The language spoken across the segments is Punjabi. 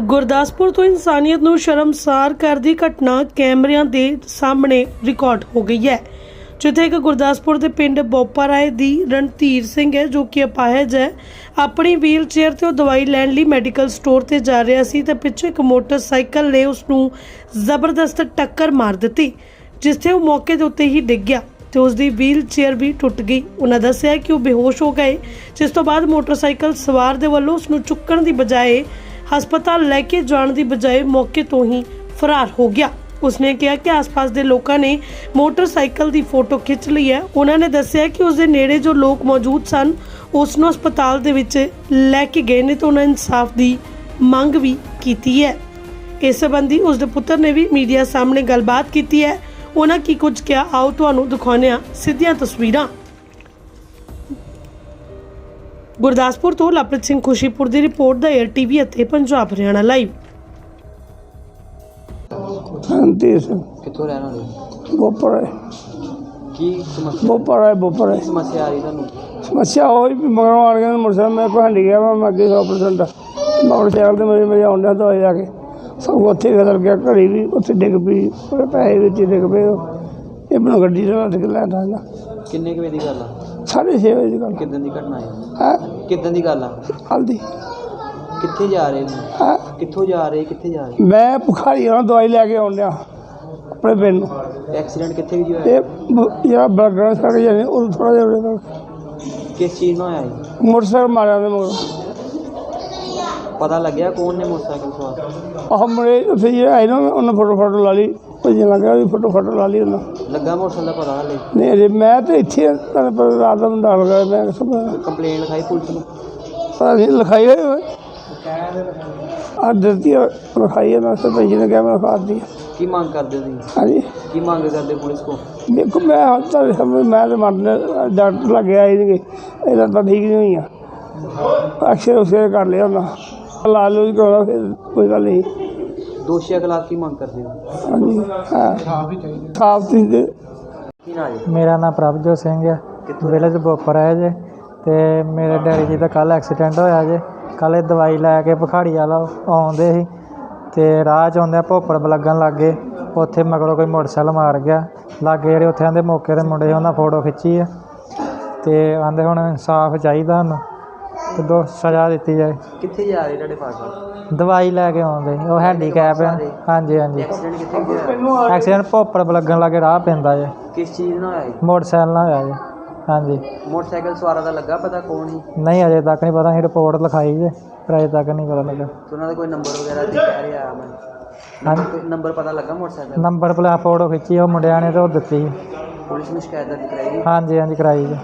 ਗੁਰਦਾਸਪੁਰ ਤੋਂ ਇਨਸਾਨੀਅਤ ਨੂੰ ਸ਼ਰਮਸਾਰ ਕਰਦੀ ਘਟਨਾ ਕੈਮਰਿਆਂ ਦੇ ਸਾਹਮਣੇ ਰਿਕਾਰਡ ਹੋ ਗਈ ਹੈ, ਜਿੱਥੇ ਇੱਕ ਗੁਰਦਾਸਪੁਰ ਦੇ ਪਿੰਡ ਬੋਪਾ ਰਾਏ ਦੀ ਰਣਧੀਰ ਸਿੰਘ ਹੈ, ਜੋ ਕਿ ਅਪਾਹਜ ਹੈ। ਆਪਣੀ ਵੀਲ ਚੇਅਰ ਤੇ ਉਹ ਦਵਾਈ ਲੈਣ ਲਈ ਮੈਡੀਕਲ ਸਟੋਰ ਤੇ ਜਾ ਰਿਹਾ ਸੀ ਤੇ ਪਿੱਛੇ ਇੱਕ ਮੋਟਰਸਾਈਕਲ ਨੇ ਉਸ ਨੂੰ ਜ਼ਬਰਦਸਤ ਟੱਕਰ ਮਾਰ ਦਿੱਤੀ ਜਿਸ ਤੇ ਉਹ ਮੌਕੇ ਦੇ ਉੱਤੇ ਹੀ ਡਿੱਗ ਗਿਆ ਤੇ ਉਸ ਦੀ ਵੀਲ ਚੇਅਰ ਵੀ ਟੁੱਟ ਗਈ। ਉਹਨਾਂ ਦੱਸਿਆ ਕਿ ਉਹ ਬੇਹੋਸ਼ ਹੋ ਗਏ, ਜਿਸ ਤੋਂ ਬਾਅਦ ਮੋਟਰਸਾਈਕਲ ਸਵਾਰ ਦੇ ਵੱਲੋਂ ਉਸ ਨੂੰ ਚੁੱਕਣ ਦੀ ਬਜਾਏ ਹਸਪਤਾਲ ਲੈ ਕੇ ਜਾਣ ਦੀ ਬਜਾਏ ਮੌਕੇ ਤੋਂ ਹੀ ਫਰਾਰ ਹੋ ਗਿਆ। ਉਸਨੇ ਕਿਹਾ ਕਿ ਆਸ-ਪਾਸ ਦੇ ਲੋਕਾਂ ਨੇ ਮੋਟਰਸਾਈਕਲ ਦੀ ਫੋਟੋ ਖਿੱਚ ਲਈ ਹੈ। ਉਹਨਾਂ ਨੇ ਦੱਸਿਆ ਕਿ ਉਸ ਦੇ ਨੇੜੇ ਜੋ ਲੋਕ ਮੌਜੂਦ ਸਨ ਉਸ ਨੂੰ ਹਸਪਤਾਲ ਦੇ ਵਿੱਚ ਲੈ ਕੇ ਗਏ ਨੇ ਤੇ ਉਹਨਾਂ ਇਨਸਾਫ ਦੀ ਮੰਗ ਵੀ ਕੀਤੀ ਹੈ। ਇਸ ਸੰਬੰਧੀ ਉਸ ਦੇ ਪੁੱਤਰ ਨੇ ਵੀ ਮੀਡੀਆ ਸਾਹਮਣੇ ਗੱਲਬਾਤ ਕੀਤੀ ਹੈ। ਉਹਨਾਂ ਕੀ ਕੁਝ ਕਿਹਾ, ਆਓ ਤੁਹਾਨੂੰ ਦਿਖਾਉਂਦੇ ਹਾਂ ਸਿੱਧੀਆਂ ਤਸਵੀਰਾਂ। ਗੁਰਦਾਸਪੁਰ ਤੋਂ ਲਵਪ੍ਰੀਤ ਸਿੰਘ ਖੁਸ਼ੀਪੁਰ ਦੀ ਰਿਪੋਰਟ ਦਾ ਏਅਰ ਟੀਵੀ ਅਤੇ ਪੰਜਾਬ ਹਰਿਆਣਾ ਲਾਈਵ ਰਣਧੀਰ ਸਿੰਘ ਕਿੱਥੋਂ ਰਹਿਣ ਵਾਲੇ ਬੋਪਰ ਹੈ। ਕੀ ਸਮੱਸਿਆ? ਬੋਪਰ ਹੈ ਬੋਪਰ ਹੈ। ਕੀ ਸਮੱਸਿਆ ਆ ਰਹੀ ਤੁਹਾਨੂੰ? ਸਮੱਸਿਆ ਹੋਈ ਵੀ ਮਗਰੋਂ ਆਣ ਕੇ ਮੋਟਰਸਾਈਕਲ ਮੈਂ ਕੋਈ ਹੰਡੀ ਗਿਆ ਵਾ ਮੈਂ ਅੱਗੇ 100% ਮੋਟਰਸਾਈਕਲ ਤੇ ਮੇਰੇ ਮੇਰੇ ਆਉਂਦਾ ਤਾਂ ਜਾ ਕੇ ਸਭ ਉੱਥੇ ਬਦਲ ਗਿਆ ਘੜੀ ਵੀ ਉੱਥੇ ਡਿੱਗ ਪਈ ਉਹਦੇ ਪੈਸੇ ਵਿੱਚ ਹੀ ਡਿੱਗ ਪਏ ਉਹ। ਇਹ ਮੈਨੂੰ ਗੱਡੀ ਤੋਂ ਲੱਗ ਲੈ ਨਾ ਕਿੰਨੇ ਕੁ ਵਜੇ ਦੀ ਗੱਲ ਆ? ਸਾਢੇ ਛੇ ਵਜੇ ਦੀ ਗੱਲ ਕਿਦਾਂ ਦੀ ਘਟਨਾ ਹੈ? ਹੈ? ਕਿਦਾਂ ਦੀ ਗੱਲ ਆ? ਹਲਦੀ। ਕਿੱਥੇ ਜਾ ਰਹੇ ਨੇ? ਹੈ ਕਿੱਥੋਂ ਜਾ ਰਹੇ ਕਿੱਥੇ ਜਾ ਰਹੇ? ਮੈਂ ਭੁਖਾਰੀ ਨਾਲ ਦਵਾਈ ਲੈ ਕੇ ਆਉਣ ਡਿਆ ਆਪਣੇ ਪਿੰਡ ਨੂੰ। ਐਕਸੀਡੈਂਟ ਕਿੱਥੇ ਵੀ ਹੋਇਆ? ਇਹ ਬ- ਜਿਹੜਾ ਬਲਗੜਾ ਸੜ ਜਾਂਦੇ ਉਹ ਥੋੜਾ ਜਿਹਾ ਉਰੇ ਤੱਕ ਕਿਸ ਚੀਜ਼ ਨਾਲ ਹੋਇਆ ਜੀ ਮੋਟਰਸਾਈਕਲ ਮਾਰਿਆ ਦੇ ਮਗਰ। ਪਤਾ ਲੱਗਿਆ ਕੌਣ ਨੇ ਮੋਟਰਸਾਈਕਲ ਸਵਾਰ? ਆਹ ਮੁੰਡੇ ਉੱਥੇ ਜਿਹੜਾ ਆਏ ਨਾ ਉਹਨਾਂ ਫੋਟੋ ਫੋਟੋ ਲਾ ਲਈ ਭੱਜਣ ਲੱਗਾ ਵੀ ਫੋਟੋ ਫੋਟੋ ਲਾ ਲਈ ਉਹਨਾਂ। ਲੱਗਾ ਮੋਟਰਸਾਈਕਲ ਦਾ ਪਤਾ ਹਲੇ? ਨਹੀਂ ਅਜੇ ਮੈਂ ਤੇ ਇੱਥੇ ਆ, ਤੁਹਾਨੂੰ ਪਤਾ ਰਾਤ ਦਾ ਮੁੰਡਾ ਹੋ ਗਿਆ ਮੈਂ ਪਤਾ ਕੰਪਲੇਨ ਲਿਖਾਈ ਪੁਲਿਸ ਨੂੰ? ਪਤਾ ਨਹੀਂ ਲਿਖਾਈ ਹੋਈ ਹੋਏ ਆ ਦਿੱਤੀ ਆ, ਲਿਖਾਈ ਹੈ ਨਾ ਸਰਪੰਚ ਨੇ ਕਿਹਾ ਮੈਂ ਖਾਦੀ ਕੀ ਮੰਗ ਕਰਦੇ ਹੋ ਤੁਸੀਂ? ਹਾਂਜੀ। ਕੀ ਮੰਗ ਕਰਦੇ ਪੁਲਿਸ ਕੋ ਦੇਖੋ ਮੈਂ ਹੁਣ ਤਾਂ ਸਮਝ ਮੈਂ ਤੇ ਮਰਨ ਡਾਕਟਰ ਲੱਗਿਆ ਇਹਦਾ ਤਾਂ ਠੀਕ ਨਹੀਂ ਹੋਈਆਂ। ਅਕਸ਼ਰ ਉਸੇ ਕਰ ਲਿਆ ਉਹਨਾਂ। ਲਾ ਲੂ ਜੀ ਕਰਾਉਣਾ ਫਿਰ ਕੋਈ ਗੱਲ ਨਹੀਂ। ਦੋਸ਼ੀਆਂ ਖਿਲਾਫ ਕੀ ਮੰਗ ਕਰਦੇ ਹੋ? ਹਾਂਜੀ ਹਾਂ। ਸਾਫ਼ ਤੀ ਦੇ ਕੀ ਨਾ ਜੀ? ਮੇਰਾ ਨਾਮ ਪ੍ਰਭਜੋਤ ਸਿੰਘ ਹੈ। ਵਿਲੇਜ ਬੋਪਰ ਹੈ ਜੇ। ਤੇ ਮੇਰੇ ਡੈਡੀ ਜੀ ਦਾ ਕੱਲ ਐਕਸੀਡੈਂਟ ਹੋਇਆ ਜੇ। ਕੱਲ ਇਹ ਦਵਾਈ ਲੈ ਕੇ ਭਖਾੜੀ ਵਾਲਾ ਆਉਂਦੇ ਸੀ। ਤੇ ਰਾਹ 'ਚ ਆਉਂਦਿਆਂ ਭੋਪੜ ਲੱਗਣ ਲੱਗ ਗਏ। ਉੱਥੇ ਮਗਰੋਂ ਕੋਈ ਮੋਟਰਸਾਈਕਲ ਮਾਰ ਗਿਆ। ਲਾਗੇ ਜਿਹੜੇ ਉੱਥੇ ਆਂਦੇ ਮੌਕੇ ਦੇ ਮੁੰਡੇ ਉਹਨਾਂ ਫੋਟੋ ਖਿੱਚੀ ਆ ਤੇ ਆਂਦੇ ਹੁਣ ਇਨਸਾਫ ਚਾਹੀਦਾ ਸਾਨੂੰ। ਤੇ ਦੋ ਸਜ਼ਾ ਦਿੱਤੀ ਜਾਏ। ਕਿੱਥੇ ਜਾ ਰਹੇ ਤੁਹਾਡੇ ਫਾਦਰ? ਦਵਾਈ ਲੈ ਕੇ ਆਉਂਦੇ ਉਹ ਹੈਂਡੀਕੈਪ ਹੈ ਹਾਂਜੀ ਹਾਂਜੀ। ਐਕਸੀਡੈਂਟ ਕਿੱਥੇ ਹੋਇਆ? ਐਕਸੀਡੈਂਟ ਭੋਪੜ ਲੱਗਣ ਲੱਗੇ ਰਾਹ ਪੈਂਦਾ ਜੇ। ਕਿਸ ਚੀਜ਼ ਨਾਲ ਹੋਇਆ ਮੋਟਰਸਾਈਕਲ ਨਾਲ ਹੋਇਆ ਜੇ। ਹਾਂਜੀ। ਮੋਟਰਸਾਈਕਲ ਸਵਾਰਾਂ ਦਾ ਲੱਗਾ? ਪਤਾ ਕੌਣ ਸੀ? ਨਹੀਂ ਅਜੇ ਤੱਕ ਨਹੀਂ ਪਤਾ ਅਸੀਂ ਰਿਪੋਰਟ ਲਿਖਾਈ ਜੇ। ਪਰ ਅਜੇ ਤੱਕ ਨਹੀਂ ਪਤਾ ਲੱਗਾ। ਤੇ ਉਹਨਾਂ ਦਾ ਕੋਈ ਨੰਬਰ ਵਗੈਰਾ ਦੀ ਕਹਿ ਰਿਹਾ ਮੈਂ ਹਾਂਜੀ। ਕੋਈ ਨੰਬਰ ਪਤਾ ਲੱਗਾ ਮੋਟਰਸਾਈਕਲ ਨੰਬਰ ਪਲੇਟ ਫੋਟੋ ਖਿੱਚੀ ਉਹ ਮੁੰਡਿਆਂ ਨੇ ਤੇ ਉਹ ਦਿੱਤੀ ਪੁਲਿਸ ਨੂੰ ਸ਼ਿਕਾਇਤ ਦਰਜ ਕਰਾਈ ਹਾਂਜੀ ਹਾਂਜੀ ਕਰਾਈ ਜੀ।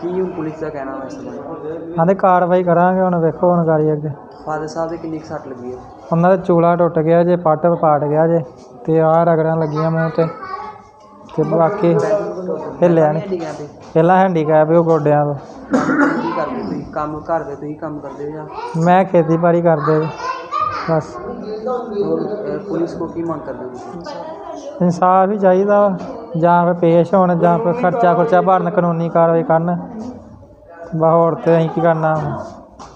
ਕੀ ਹੁਣ ਪੁਲਿਸ ਦਾ ਕਹਿਣਾ ਵਾ ਇਸ ਬਾਰੇ? ਕਹਿੰਦੇ ਕਾਰਵਾਈ ਕਰਾਂਗੇ ਹੁਣ ਵੇਖੋ ਹੁਣ ਗਾੜੀ ਅੱਗੇ। ਫਾਦਰ ਸਾਹਿਬ ਦੇ ਕਿੰਨੀ ਕੁ ਸੱਟ ਲੱਗੀ ਹੈ ਉਹਨਾਂ ਦਾ ਚੂਲਾ ਟੁੱਟ ਗਿਆ ਜੇ ਪੱਟ ਪਾਟ ਗਿਆ ਜੇ ਤੇ ਆਹ ਰਗੜਾਂ ਲੱਗੀਆਂ ਮੂੰਹ ਤੇ ਤੇ ਬਾਕੀ ਹਿੱਲਿਆ ਨਹੀਂ ਠੀਕ ਹੈ ਤੇ ਪਹਿਲਾਂ ਹੈਂਡੀਕੈਪ ਉਹ ਗੋਡਿਆਂ ਤੋਂ। ਕੀ ਕਰਦੇ ਤੁਸੀਂ? ਕੰਮ ਘਰ ਦੇ ਤੁਸੀਂ ਕੰਮ ਕਰਦੇ ਹੋ ਜਾਂ? ਮੈਂ ਖੇਤੀਬਾੜੀ ਕਰਦੇ ਜੀ। ਬਸ। ਹੋਰ ਅਹ, ਪੁਲਿਸ ਕੋ ਕੀ ਮੰਗ ਕਰਦੇ ਹੋ ਤੁਸੀਂ? ਇਨਸਾਫ ਹੀ ਚਾਹੀਦਾ ਵਾ। ਜਾਂ ਫਿਰ ਪੇਸ਼ ਹੋਣ ਜਾਂ ਫਿਰ ਖਰਚਾ ਖੁਰਚਾ ਭਰਨ ਕਾਨੂੰਨੀ ਕਾਰਵਾਈ ਕਰਨ। ਬਾ ਹੋਰ ਤੇ ਅਸੀਂ ਕੀ ਕਰਨਾ